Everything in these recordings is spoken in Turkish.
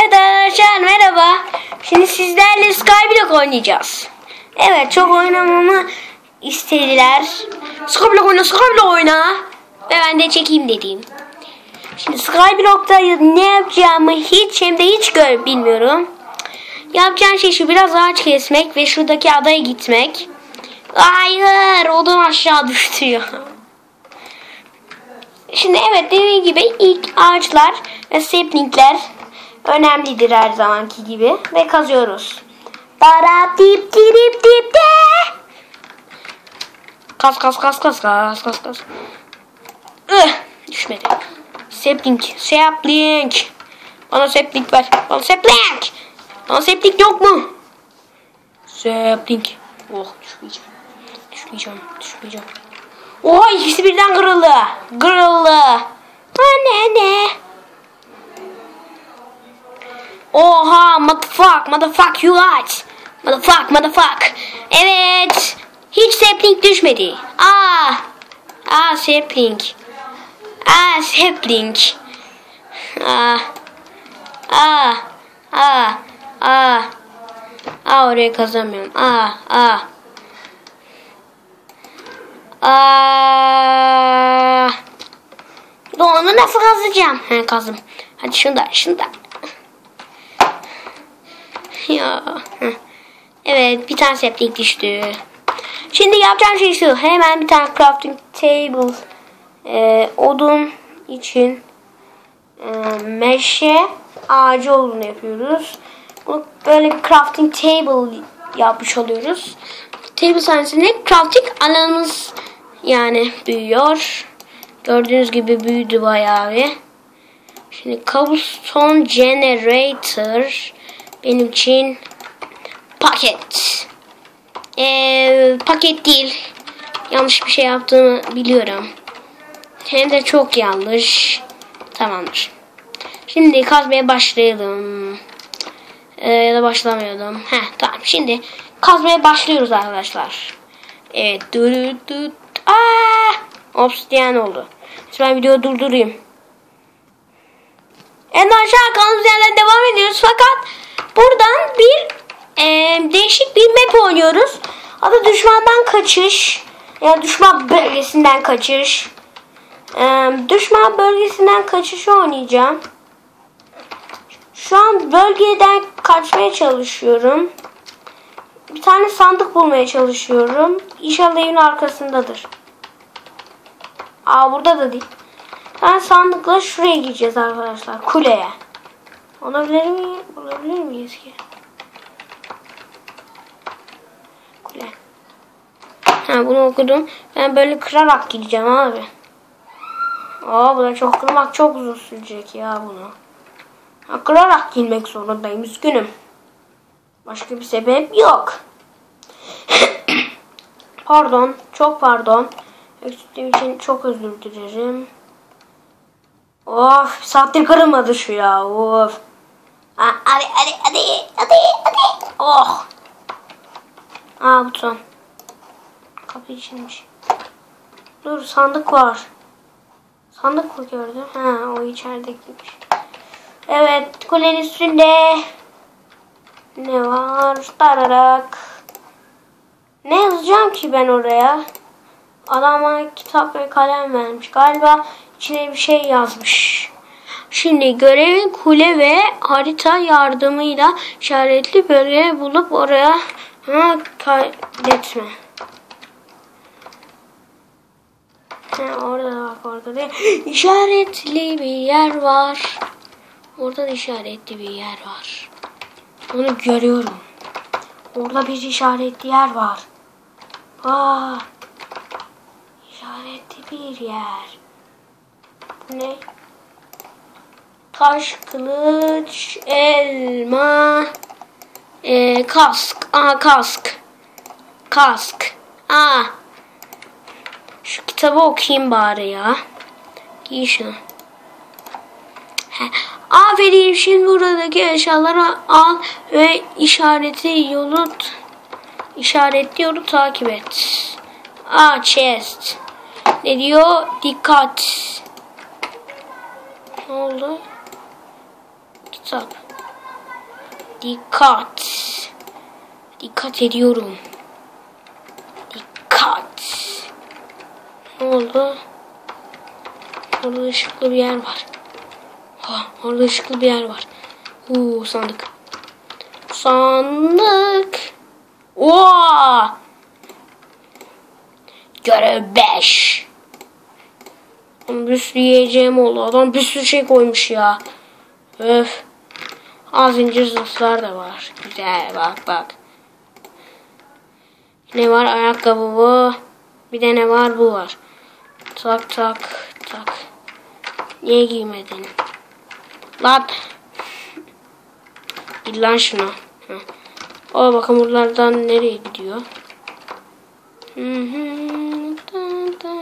Evet arkadaşlar merhaba. Şimdi sizlerle Skyblock oynayacağız. Evet çok oynamamı istediler. Skyblock oyna Skyblock oyna. Ve ben de çekeyim dediğim. Şimdi Skyblock'ta ne yapacağımı hiç hem de hiç gör bilmiyorum. Yapacağım şey şu biraz ağaç kesmek ve şuradaki adaya gitmek. Hayır odun aşağı düştü ya. Şimdi evet dediğim gibi ilk ağaçlar ve saplingler önemlidir her zamanki gibi ve kazıyoruz. Para dip dip dip de. Kas kas kas kas kas kas kas. Ih, düşmedi. Sapling, sapling. Bana sapling ver. Bana sapling. Bana sapling yok mu? Sapling. Oh düşmeyeceğim. Düşmeyeceğim. Düşmeyeceğim. Oha ikisi birden kırıldı. Kırıldı. Anne ne? Oha motherfuck motherfuck you guys. Motherfuck motherfuck. Evet. Hiç sapling düşmedi. Aa. Aa sapling. Aa sapling. Aa. Aa. Aa. Aa. Aa oraya kazamıyorum. Aa. Aa. Aa. Onu nasıl kazacağım? He kazım. Hadi şunda şunda. Ya. Evet bir tane septik düştü. Şimdi yapacağım şey şu. Hemen bir tane crafting table e, odun için e, meşe ağacı olduğunu yapıyoruz. Bu böyle crafting table yapmış oluyoruz. Table sayesinde crafting alanımız yani büyüyor. Gördüğünüz gibi büyüdü bayağı bir. Şimdi cobblestone generator benim için paket. Ee, paket değil. Yanlış bir şey yaptığımı biliyorum. Hem de çok yanlış. Tamamdır. Şimdi kazmaya başlayalım. Ee, ya da başlamıyordum. Heh tamam. Şimdi kazmaya başlıyoruz arkadaşlar. Evet. Dur dur. Aa! Obsidian oldu. Şimdi ben videoyu durdurayım. En aşağı kaldığımız yerden devam ediyoruz. Fakat buradan bir e, değişik bir map oynuyoruz. Adı düşmandan kaçış. Yani düşman bölgesinden kaçış. E, düşman bölgesinden kaçış oynayacağım. Şu an bölgeden kaçmaya çalışıyorum. Bir tane sandık bulmaya çalışıyorum. İnşallah evin arkasındadır. Aa burada da değil. Ben sandıkla şuraya gideceğiz arkadaşlar. Kuleye. Olabilir mi? Olabilir miyiz ki? Kule. Ha bunu okudum. Ben böyle kırarak gideceğim abi. Aa bu da çok kırmak çok uzun sürecek ya bunu. Ha, kırarak girmek zorundayım. Üzgünüm. Başka bir sebep yok. pardon. Çok pardon. Öksüttüğüm için çok özür dilerim. Of saattir kırılmadı şu ya. Of. Ha, hadi hadi hadi hadi hadi. Oh. Aa buton. Kapı içinmiş. Dur sandık var. Sandık mı gördüm? Ha o içeridekiymiş. Evet kulenin üstünde ne var? Tararak. Ne yazacağım ki ben oraya? Adama kitap ve kalem vermiş. Galiba içine bir şey yazmış. Şimdi görevi kule ve harita yardımıyla işaretli bölge bulup oraya ha, kaydetme. Ha, orada bak orada da işaretli bir yer var. Orada da işaretli bir yer var. Onu görüyorum. Orada bir işaretli yer var. Aa, işaretli bir yer. Ne? Taş, kılıç, elma, e, kask. Aa kask. Kask. Aa. Şu kitabı okuyayım bari ya. Giy şunu. Aferin şimdi buradaki eşyaları al ve işareti yolu işaretli yolu takip et. Aa chest. Ne diyor? Dikkat. Ne oldu? Kitap. Dikkat. Dikkat ediyorum. Dikkat. Ne oldu? Orada ışıklı bir yer var. Ha, orada ışıklı bir yer var. Uuu sandık. Sandık. Oo! Görev 5. Bir sürü yiyeceğim oldu. Adam bir sürü şey koymuş ya. Öf. Az zincir zırhlar da var. Güzel bak bak. Ne var? Ayakkabı bu. Bir de ne var? Bu var. Tak tak tak. Niye giymedin? Lan. Git lan şuna. Heh. O bakın buralardan nereye gidiyor? Hı hı. Da, da.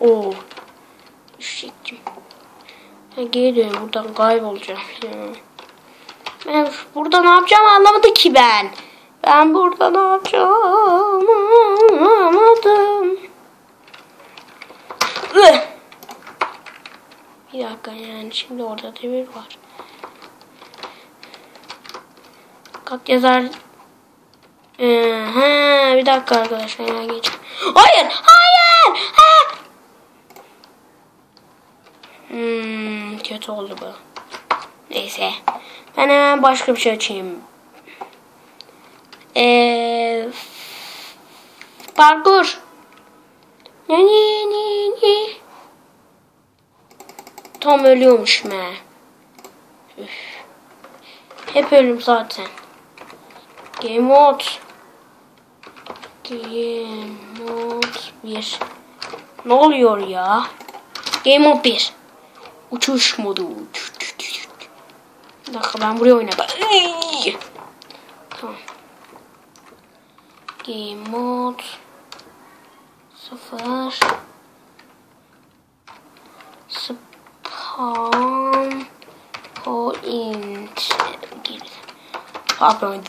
Oo. Düşecektim. Ha, geri buradan kaybolacağım. Ya. Ben burada ne yapacağım anlamadım ki ben. Ben burada ne yapacağım anlamadım. Bir dakika yani şimdi orada demir var. Kalk yazar. Ee, bir dakika arkadaşlar ya geç. Hayır, hayır. Ha. Hmm, kötü oldu bu. Neyse. Ben hemen başka bir şey açayım. Ee, parkur. Ne ne ne ne. Tam ölüyormuşum he. Üf. Hep ölüm zaten. Game mode. Game mode 1. Ne oluyor ya? Game mode 1. Uçuş modu. Bir dakika ben buraya oynadım. Tamam. Game mode 0 Spawn point. Pardon.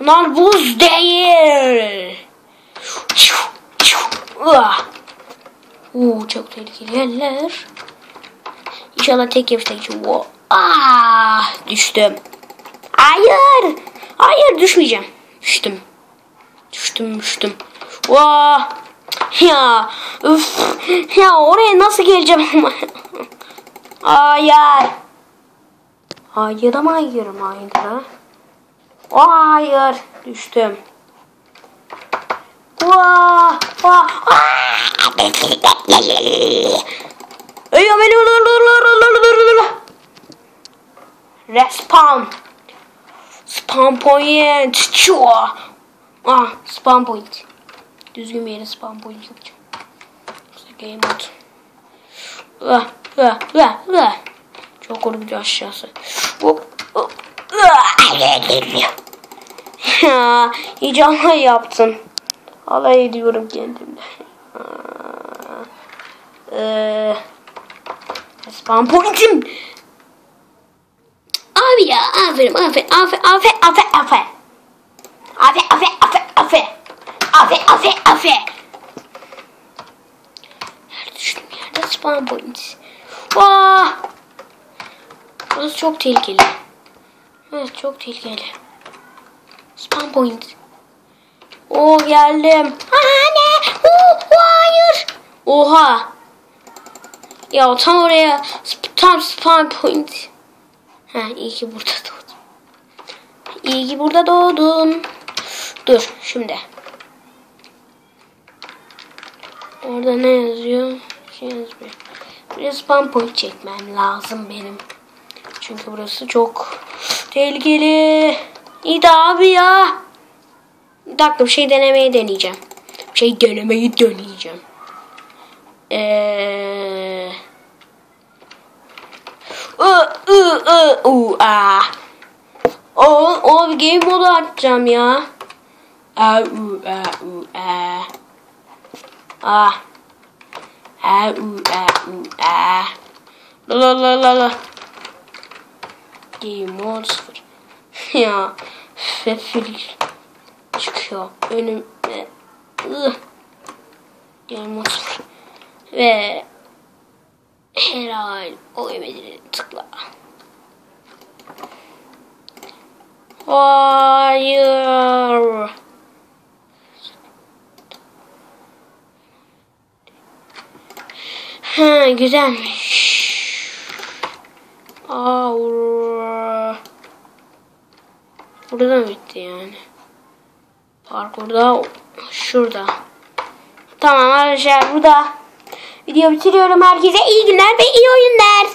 Bunlar buz değil. Uuu çok tehlikeli yerler. İnşallah tek yapıştaki. Ah düştüm. Hayır. Hayır düşmeyeceğim. Düştüm. Düştüm düştüm. Vah. Ya. Üf. Ya oraya nasıl geleceğim ama. Hayır. Hayır ama hayır hayır. Hayır. Düştüm. Eyvah beni. Respawn. Spawn point. Çua. Ah, spawn point. Düzgün bir yere spawn point yapacağım. Game mode. Ah, ah, ah, ah. Çok korkucu aşağısı. Hop, hop. Ah. Ya, iyice alay ediyorum kendimle. Ee, spawn point'im. Abi ya aferin aferin aferin aferin aferin aferin. Aferin aferin aferin aferin. Aferin aferin aferin. Her düştüğüm yerde spawn point. Vah. Burası çok tehlikeli. Evet çok tehlikeli. Spawn point. Oh geldim. Anne. Oh, hayır. Oha. Ya tam oraya tam spawn point. Ha iyi ki burada doğdum. İyi ki burada doğdum. Dur şimdi. Orada ne yazıyor? Şey yazmıyor. Buraya spam point çekmem lazım benim. Çünkü burası çok tehlikeli. İyi de abi ya. Bir dakika bir şey denemeyi deneyeceğim. Bir şey denemeyi deneyeceğim. Eee... O, o bir game modu açacağım ya. A, u, a, u, a. A. A, u, a, u, a. La la la la la. Mode 0. ya. Ve fil çıkıyor önüme. Ih. Elmas. Ve helal oyun tıkla. Hayır. Ha, güzelmiş. Aa. Burada bitti yani? Parkurda şurada. Tamam arkadaşlar burada video bitiriyorum. Herkese iyi günler ve iyi oyunlar.